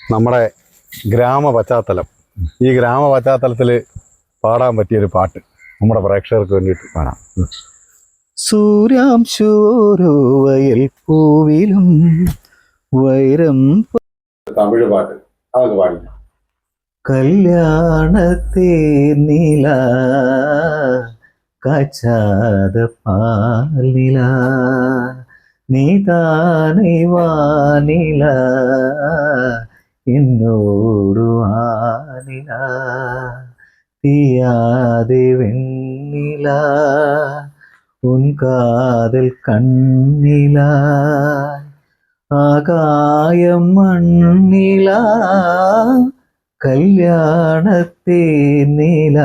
നമ്മുടെ ഗ്രാമ പശ്ചാത്തലം ഈ ഗ്രാമ പശ്ചാത്തലത്തിൽ പാടാൻ പറ്റിയൊരു പാട്ട് നമ്മുടെ പ്രേക്ഷകർക്ക് വേണ്ടിയിട്ട് പാടാം. സൂര്യാംശോരോ വയൽ പൂവിലും വൈരം തമിഴ് പാട്ട്. അതൊക്കെ പാടില്ല. കല്യാണത്തെ നില കച്ചാത പാലില. നീതാനൈ വാനില എന്നോടു ആനില തീയാതെ വെണ്ണില ഉൻ കാതൽ കണ്ണില ആകായം മണ്ണില കല്യാണത്തേ നീല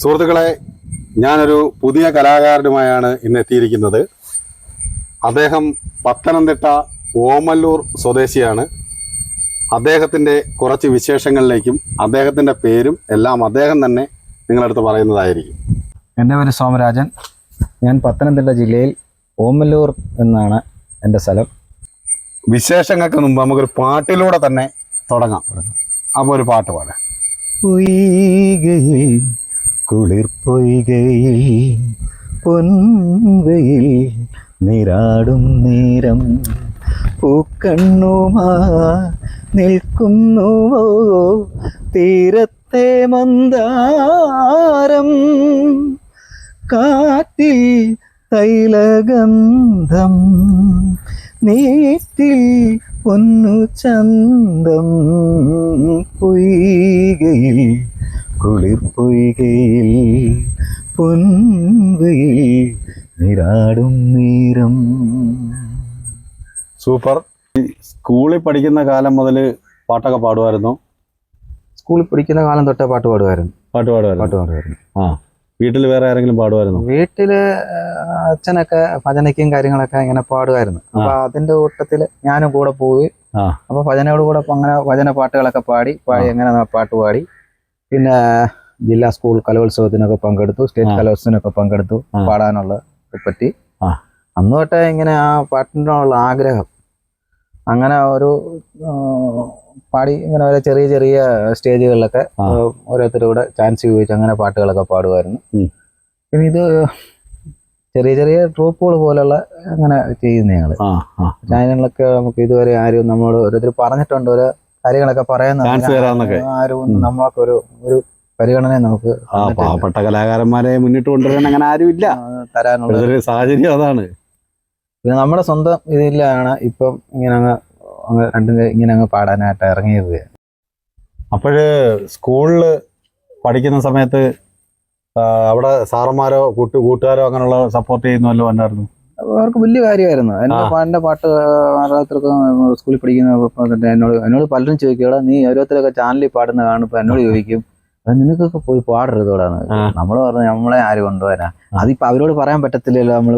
സുഹൃത്തുക്കളെ ഞാനൊരു പുതിയ കലാകാരനുമായാണ് ഇന്ന് എത്തിയിരിക്കുന്നത് അദ്ദേഹം പത്തനംതിട്ട ഓമല്ലൂർ സ്വദേശിയാണ്. അദ്ദേഹത്തിന്റെ കുറച്ച് വിശേഷങ്ങളിലേക്കും അദ്ദേഹത്തിന്റെ പേരും എല്ലാം അദ്ദേഹം തന്നെ നിങ്ങളടുത്ത് പറയുന്നതായിരിക്കും. എന്റെ പേര് സോമരാജൻ. ഞാൻ പത്തനംതിട്ട ജില്ലയിൽ ഓമല്ലൂർ എന്നാണ് എന്റെ സ്ഥലം. വിശേഷങ്ങൾക്ക് മുമ്പ് നമുക്കൊരു പാട്ടിലൂടെ തന്നെ തുടങ്ങാം. അപ്പോൾ ഒരു പാട്ട് പാടാം. പൊയ്കയിൽ കുളിർ പൊയ്കയിൽ പൊൻവയിൽ നീരാടും നേരം പൂക്കണ്ണുമാ നിൽക്കുന്നുവോ തീരത്തെ മന്ദാരം? കാറ്റിൽ തൈലഗന്ധം നീറ്റിൽ പൊന്നു ചന്തം പൊയ്കയിൽ കുളിർ പൊയ്കയിൽ പൊൻവയിൽ നിരാടും നീരം. സൂപ്പർ. സ്കൂളിൽ പഠിക്കുന്ന കാലം മുതൽ പാട്ടൊക്കെ പാടുമായിരുന്നു? സ്കൂളിൽ പഠിക്കുന്ന കാലം തൊട്ടേ പാട്ട് പാടുമായിരുന്നു. പാട്ട് പാടുമായിരുന്നു? പാട്ട് പാടുമായിരുന്നു. ആ. വീട്ടിൽ വേറെ ആരെങ്കിലും പാടുമായിരുന്നു? വീട്ടിൽ അച്ഛനൊക്കെ ഭജനയ്ക്കും കാര്യങ്ങളൊക്കെ ഇങ്ങനെ പാടുമായിരുന്നു. അപ്പൊ അതിന്റെ കൂട്ടത്തിൽ ഞാനും കൂടെ പോയി. അപ്പൊ ഭജനയോട് കൂടെ അങ്ങനെ ഭജന പാട്ടുകളൊക്കെ പാടി പാടി അങ്ങനെ പാട്ട് പാടി. പിന്നെ ജില്ലാ സ്കൂൾ കലോത്സവത്തിനൊക്കെ പങ്കെടുത്തു സ്റ്റേറ്റ്. കലോത്സവത്തിനൊക്കെ പങ്കെടുത്തു പാടാനുള്ള പറ്റി. അന്ന് തൊട്ടേ ഇങ്ങനെ ആ പാട്ടിനോടുള്ള ആഗ്രഹം. അങ്ങനെ ഒരു പാടി ഇങ്ങനെ ഓരോ ചെറിയ ചെറിയ സ്റ്റേജുകളിലൊക്കെ ഓരോരുത്തരൂടെ ചാൻസ് ചോദിച്ച് അങ്ങനെ പാട്ടുകളൊക്കെ പാടുമായിരുന്നു. പിന്നെ ഇത് ചെറിയ ചെറിയ ട്രൂപ്പുകൾ പോലുള്ള അങ്ങനെ ചെയ്യുന്ന ആ ചാനലിലൊക്കെ നമുക്ക് ഇതുവരെ ആരും നമ്മളോട് ഓരോരുത്തർ പറഞ്ഞിട്ടുണ്ട്. ഓരോ കാര്യങ്ങളൊക്കെ പറയുന്നത് ആരും. ഒരു ഒരു പരിഗണന നമുക്ക്. പാവപ്പെട്ട കലാകാരന്മാരെ മുന്നിട്ട് കൊണ്ടുവരാൻ അങ്ങനെ ആരും ഇല്ല തരാനുള്ള സാഹചര്യം അതാണ്. പിന്നെ നമ്മുടെ സ്വന്തം ഇതിലാണ് ഇപ്പം ഇങ്ങനെ അങ്ങ് അങ്ങ് രണ്ടും ഇങ്ങനെ അങ്ങ് പാടാനായിട്ട് ഇറങ്ങിയത്. അപ്പോഴ് സ്കൂളിൽ പഠിക്കുന്ന സമയത്ത് അവിടെ സാറന്മാരോ കൂട്ടു കൂട്ടുകാരോ അങ്ങനെയുള്ള സപ്പോർട്ട് ചെയ്യുന്ന വല്ലതും ഉണ്ടായിരുന്നു? അവർക്ക് വലിയ കാര്യമായിരുന്നു. എന്റെ ആ. പാ- എന്റെ പാട്ട് ഓരോരുത്തർക്ക് സ്കൂളിൽ പഠിക്കുന്ന എന്നോട് എന്നോട് പലരും ചോദിക്കുക നീ ഓരോരുത്തരൊക്കെ ചാനലിൽ പാടുന്ന കാണുമ്പോൾ എന്നോട് ചോദിക്കും "എടാ, നിനക്കൊക്കെ പോയി പാടരുത് ആ. നമ്മൾ പറഞ്ഞു നമ്മളെ ആര് കൊണ്ടുവരാ അതിപ്പോ അവരോട് പറയാൻ പറ്റത്തില്ലല്ലോ നമ്മൾ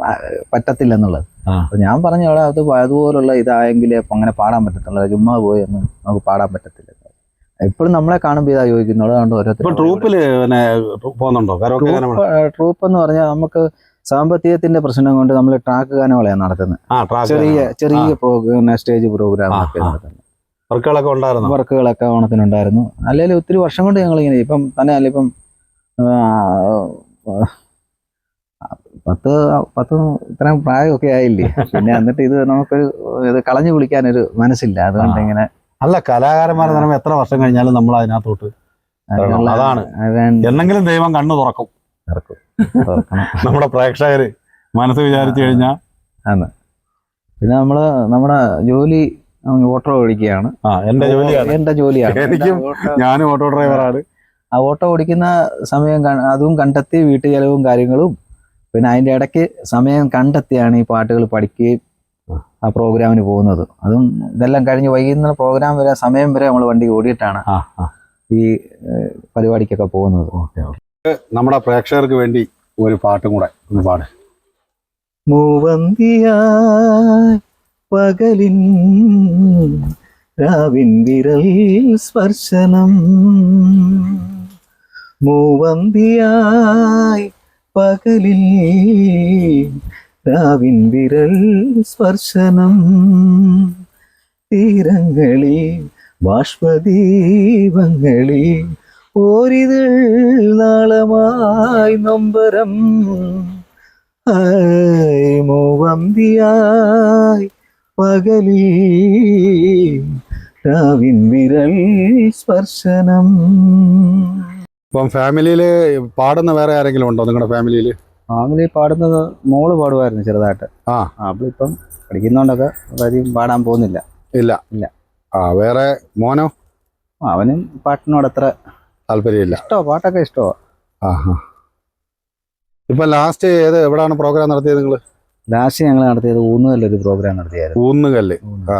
പറ്റത്തില്ല പറ്റത്തില്ലെന്നുള്ളത് അപ്പൊ ഞാൻ പറഞ്ഞു അവിടെ അത് അതുപോലുള്ള ഇതായെങ്കിലേ അങ്ങനെ പാടാൻ പറ്റത്തുള്ളൂ. ചുമ്മാ പോയി ഒന്നും നമുക്ക് പാടാൻ പറ്റത്തില്ല. എപ്പോഴും നമ്മളെ കാണുമ്പോൾ ഇതാ ഇപ്പൊ ഓരോരുത്തർ ട്രൂപ്പിൽ പോകുന്നുണ്ടോ? ട്രൂപ്പ് എന്ന് പറഞ്ഞാൽ നമുക്ക് സാമ്പത്തികത്തിന്റെ പ്രശ്നം കൊണ്ട് നമ്മൾ ട്രാക്ക് ഗാനങ്ങളെയാണ് നടത്തുന്നത് ചെറിയ ചെറിയ പ്രോഗ്രാം സ്റ്റേജ് പ്രോഗ്രാം ഒക്കെ. നടത്തുന്നത് വർക്കുകളൊക്കെ ഉണ്ടായിരുന്നു? വർക്കുകളൊക്കെ ഓണത്തിനുണ്ടായിരുന്നു. അല്ലെങ്കിൽ ഒത്തിരി വർഷം കൊണ്ട് ഞങ്ങൾ ഇങ്ങനെ ഇപ്പം തന്നെ അല്ല ഇപ്പം പത്ത് പത്ത് ഇത്രയും പ്രായമൊക്കെ ആയില്ലേ? പിന്നെ എന്നിട്ട് ഇത് നമുക്കൊരു ഇത് കളഞ്ഞു വിളിക്കാനൊരു മനസ്സില്ല. അതുകൊണ്ട് ഇങ്ങനെ അല്ല കലാകാരന്മാരെ പറയുമ്പോൾ എത്ര വർഷം കഴിഞ്ഞാലും നമ്മൾ അതിനകത്തോട്ട് അതാണ്. എന്നെങ്കിലും ദൈവം കണ്ണു തുറക്കും. തുറക്കും. തുറക്കണം. നമ്മുടെ പ്രേക്ഷകര് മനസ്സ് വിചാരിച്ചു കഴിഞ്ഞാൽ പിന്നെ നമ്മൾ നമ്മുടെ ജോലി ഓട്ടോ ഓടിക്കുകയാണ്. എന്റെ ജോലിയാണ്. എന്റെ ജോലിയാണ്. എനിക്കും ഞാനും ഓട്ടോ ഡ്രൈവറാണ്. ആ ഓട്ടോ ഓടിക്കുന്ന സമയം അതും കണ്ടെത്തി വീട്ടു ചെലവും കാര്യങ്ങളും പിന്നെ അതിന്റെ ഇടയ്ക്ക് സമയം കണ്ടെത്തിയാണ് ഈ പാട്ടുകൾ പഠിക്കുകയും ആ. പ്രോഗ്രാമിന് പോകുന്നത്. അതും ഇതെല്ലാം കഴിഞ്ഞ് വൈകുന്നേരം പ്രോഗ്രാം വരെ സമയം വരെ നമ്മൾ വണ്ടി ഓടിയിട്ടാണ് ഈ പരിപാടിക്കൊക്കെ പോകുന്നത്. Okay okay. നമ്മുടെ പ്രേക്ഷകർക്ക് വേണ്ടി ഒരു പാട്ടും കൂടെ ഒന്ന് പാട്. മൂവന്തിയായി പകലിൻ രാവിൻ വിരൽ സ്പർശനം. മൂവന്തിയായി പകലിൽ രാവിൻ വിരൽ സ്പർശനം. തീരങ്ങളിൽ ബാഷ്പദീപങ്ങളിൽ ഓരിതൾ നാളമായി നൊമ്പരം. ആയി മൂവന്തിയായി പകലിൽ രാവിൻ വിരൽ സ്പർശനം. ഇപ്പം ഫാമിലിയിൽ പാടുന്ന വേറെ ആരെങ്കിലും ഉണ്ടോ നിങ്ങളുടെ ഫാമിലിയിൽ ഫാമിലി പാടുന്നത് മോൾ പാടുമായിരുന്നു ചെറുതായിട്ട്. ആ. അവളിപ്പം പഠിക്കുന്നോണ്ടൊക്കെ അധികം പാടാൻ പോകുന്നില്ല. ഇല്ല. ഇല്ല. ആ വേറെ മോനോ? അവനും പാട്ടിനോട് അത്ര താല്പര്യമില്ല. ഇഷ്ടമോ? പാട്ടൊക്കെ ഇഷ്ടമോ? ആ ഹാ ഇപ്പൊ ലാസ്റ്റ് ഏത് എവിടെയാണ് പ്രോഗ്രാം നടത്തിയത് നിങ്ങൾ ലാസ്റ്റ് ഞങ്ങൾ നടത്തിയത് ഊന്നുകല്ലൊരു പ്രോഗ്രാം നടത്തിയായിരുന്നു. ഊന്നുകല്ല്. ആ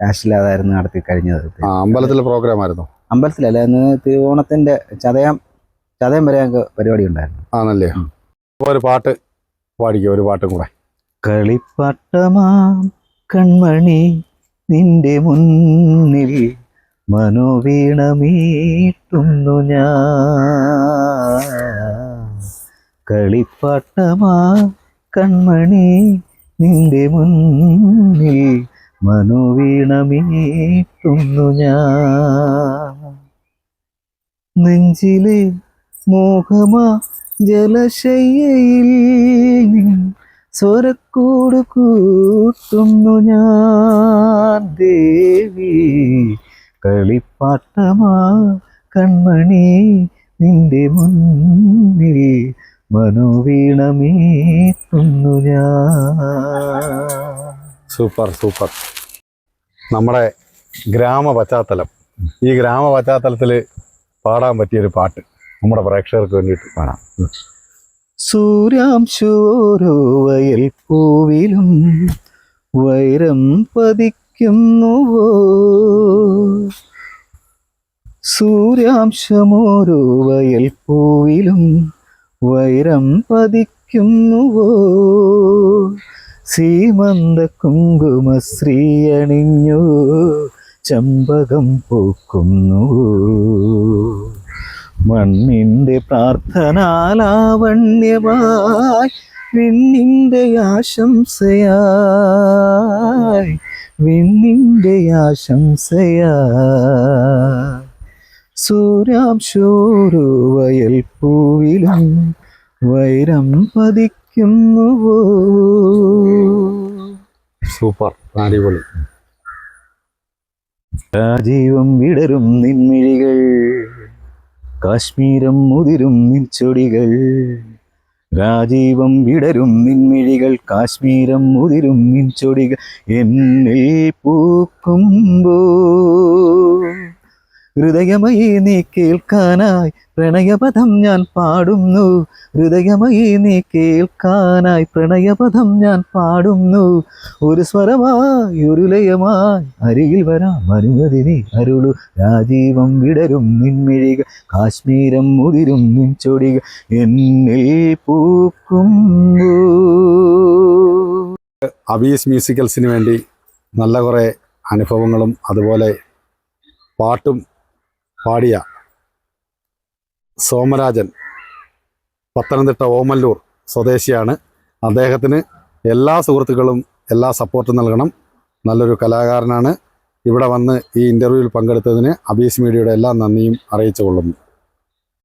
ലാസ്റ്റിലതായിരുന്നു നടത്തി കഴിഞ്ഞത്. ആ അമ്പലത്തിലെ പ്രോഗ്രാം ആയിരുന്നു. അമ്പലത്തിലല്ല ഇന്ന് തിരുവോണത്തിന്റെ ചതയം ചതയം വരെ ഞങ്ങൾക്ക് പരിപാടി ഉണ്ടായിരുന്നു. ആണല്ലേ. അപ്പോൾ ഒരു പാട്ട് പാടിക്കോ ഒരു പാട്ടും കൂടെ? കളിപ്പട്ടമാം കൺമണി നിന്റെ മുന്നിൽ മനോവീണമീട്ടുന്നു ഞാൻ. കളിപ്പാട്ടമാ കൺമണി നിന്റെ മുന്നിൽ മനോവീണമീട്ടുന്നു ഞാൻ. നെഞ്ചിലെ മോഹമാ ജലശയ്യയിൽ സ്വരക്കൂട് കൂട്ടുന്നു ഞാൻ. ദേവി കളിപ്പാട്ടമാ കൺമണി നിന്റെ മുന്നിൽ തുന്നു ഞാൻ. Super super. നമ്മുടെ ഗ്രാമ പശ്ചാത്തലം. ഈ ഗ്രാമ പശ്ചാത്തലത്തിൽ പാടാൻ പറ്റിയൊരു പാട്ട് നമ്മുടെ പ്രേക്ഷകർക്ക് വേണ്ടിയിട്ട് പാടാം. സൂര്യാംശോരോ വയൽ പൂവിലും വൈരം പതിക്കുന്നുവോ സൂര്യാംശമോരോ വയൽ പൂവിലും വൈരം പതിക്കുന്നുവോ? സീമന്ത കുങ്കുമ ശ്രീ അണിഞ്ഞു ചമ്പകം പൂക്കുന്നു മണ്ണിന്റെ പ്രാർത്ഥനാലാവണ്യമായി വിണ്ണിന്റെ ആശംസയായി. വിണ്ണിന്റെ ആശംസയാ. സൂര്യാംശോരു വയൽ പൂവിലും വൈരം പതിക്കുന്നുവോ? സൂപ്പർ അടിപൊളി. രാജീവം വിടരും നിൻമിഴികൾ കാശ്മീരം മുതിരും നിൻചൊടികൾ. രാജീവം വിടരും നിൻമിഴികൾ കാശ്മീരം മുതിരും നിൻചൊടികൾ എന്നിൽ പൂക്കുമ്പോ ഹൃദയമയി നീ കേൾക്കാനായി പ്രണയപഥം ഞാൻ പാടുന്നു. ഹൃദയമയി നീ കേൾക്കാനായി പ്രണയപഥം ഞാൻ പാടുന്നു. ഒരു സ്വരമായി ഒരു ലയമായി അരിയിൽ വരാം. അനുമതി നീ അരുളു. രാജീവം വിടരും നിൻമിഴിക. കാശ്മീരം മുതിരും നിൻ ചൊടിക എന്നിൽ പൂക്കുമ്പോ അബീസ് മ്യൂസിക്കൽസിന് വേണ്ടി നല്ല കുറേ അനുഭവങ്ങളും അതുപോലെ പാട്ടും പാടിയ സോമരാജൻ പത്തനംതിട്ട ഓമല്ലൂർ സ്വദേശിയാണ്. അദ്ദേഹത്തിന് എല്ലാ സുഹൃത്തുക്കളും എല്ലാ സപ്പോർട്ടും നൽകണം. നല്ലൊരു കലാകാരനാണ്. ഇവിടെ വന്ന് ഈ ഇന്റർവ്യൂവിൽ പങ്കെടുത്തതിന് അബീസ് മീഡിയയുടെ എല്ലാ നന്ദിയും അറിയിച്ചു കൊള്ളുന്നു